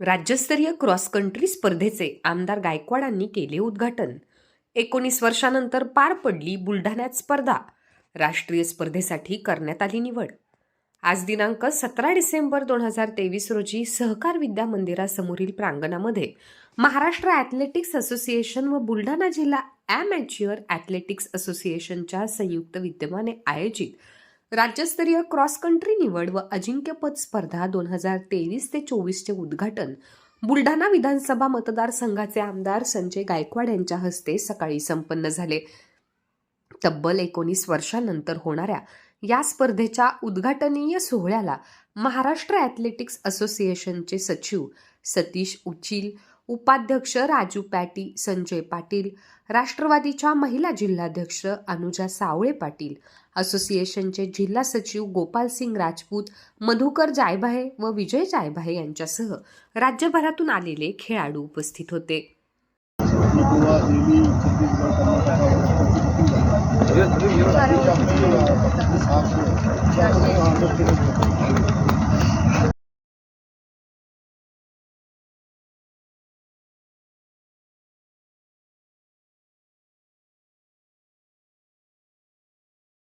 राज्यस्तरीय cross country स्पर्धेचे आमदार गायकवाडांनी केले उद्घाटन. एकोणीस वर्षानंतर पार पडली बुलढाण्यात स्पर्धा. राष्ट्रीय स्पर्धेसाठी करण्यात आली निवड. आज दिनांक सतरा डिसेंबर दोन हजार तेवीस रोजी सहकार विद्या मंदिरासमोरील प्रांगणामध्ये महाराष्ट्र ॲथलेटिक्स असोसिएशन व बुलढाणा जिल्हा ॲमॅच्युअर ॲथलेटिक्स असोसिएशनच्या संयुक्त विद्यमाने आयोजित राज्यस्तरीय क्रॉस कंट्री निवड व अजिंक्यपद स्पर्धा दोन हजार तेवीस ते चोवीसचे उद्घाटन. बुलढाणा विधानसभा मतदारसंघाचे आमदार संजय गायकवाड यांच्या हस्ते सकाळी संपन्न झाले. तब्बल एकोणीस वर्षानंतर होणाऱ्या या स्पर्धेच्या उद्घाटनीय सोहळ्याला महाराष्ट्र ॲथलेटिक्स असोसिएशनचे सचिव सतीश उचिल उपाध्यक्ष राजू पॅटी संजय पाटील राष्ट्रवादीच्या महिला जिल्हाध्यक्ष अनुजा सावळे पाटील असोसिएशनचे जिल्हा सचिव गोपाल सिंग राजपूत मधुकर जायभाये व विजय जायभाये यांच्यासह राज्यभरातून आलेले खेळाडू उपस्थित होते.